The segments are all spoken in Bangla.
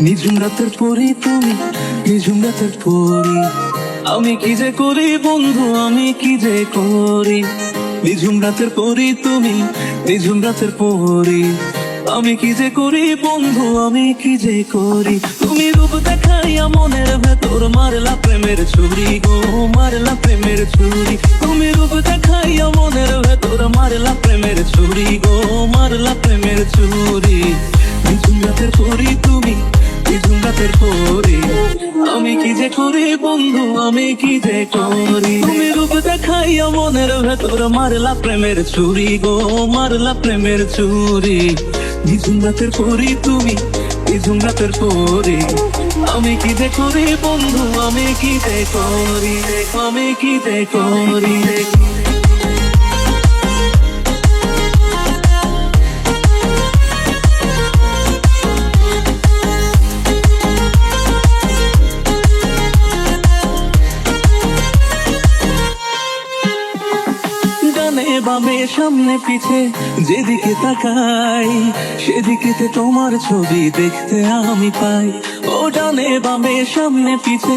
নিঝুম রাতের তুমি, নিঝুম রাতের আমি কি যে করি বন্ধু, আমি কি যে করি? নিঝুম রাতের তুমি, নিঝুম রাতের আমি কি যে করি বন্ধু, আমি কি যে করি? তুমি রূপ দেখাইয়া মনের ভেতর মারলা প্রেমের ছুরি গো, মারলা প্রেমের ছুরি। তুমি রূপ দেখাইয়া মনের ভেতর মারলা প্রেমের ছুরি গো, মারলা প্রেমের ছুরি। নিঝুম রাতের পরি রাতের পরি আমি কি যে করি বন্ধু, আমি কি যে করি? তুমি রূপ দেখাইয়া মনের ভেতর মারলা প্রেমের ছুরি গো, মারলা প্রেমের ছুরি। নিঝুম রাতের পরি তুমি, নিঝুম রাতের পরি আমি কি যে করি বন্ধু, আমি কি যে করি? আমি কি যে করি? বামে সামনে পিছে, যেদিকে তাকাই, সেদিকেতে তোমার ছবি দেখতে আমি পাই। ও ডানে বামে সামনে পিছে,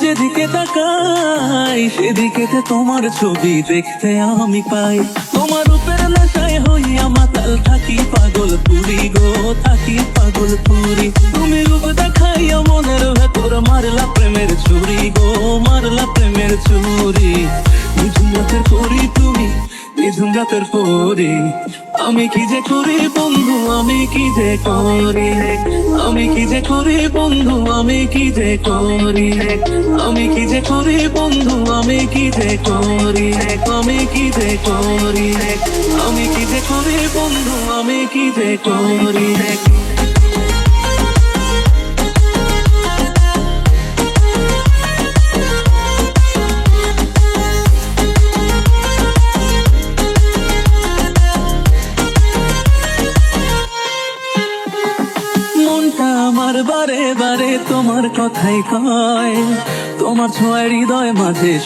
যেদিকে তাকাই, সেদিকেতে তোমার ছবি দেখতে আমি পাই। তোমার উপর নেশায় হইয়া মাতাল থাকি পাগল পুরি গো, থাকি পাগল পুরি। তুমি রূপ দেখাইয়া মনের ভেতর মারলা প্রেমের ছুরি গো, মারলা প্রেমের ছুরি। পরি তুমি নিঝুম পরে আমি কি যে করি বন্ধু, আমি কি যে করি? আমি কি যে করি বন্ধু, আমি কি যে করি? আমি কি যে করি বন্ধু, আমি কি যে করি? আমি কি যে করি? আমি কি যে করি বন্ধু, আমি কি যে করি? বারে বারে তোমার কথাই কয়। তোমার ছোঁয়া হৃদয় মাঝে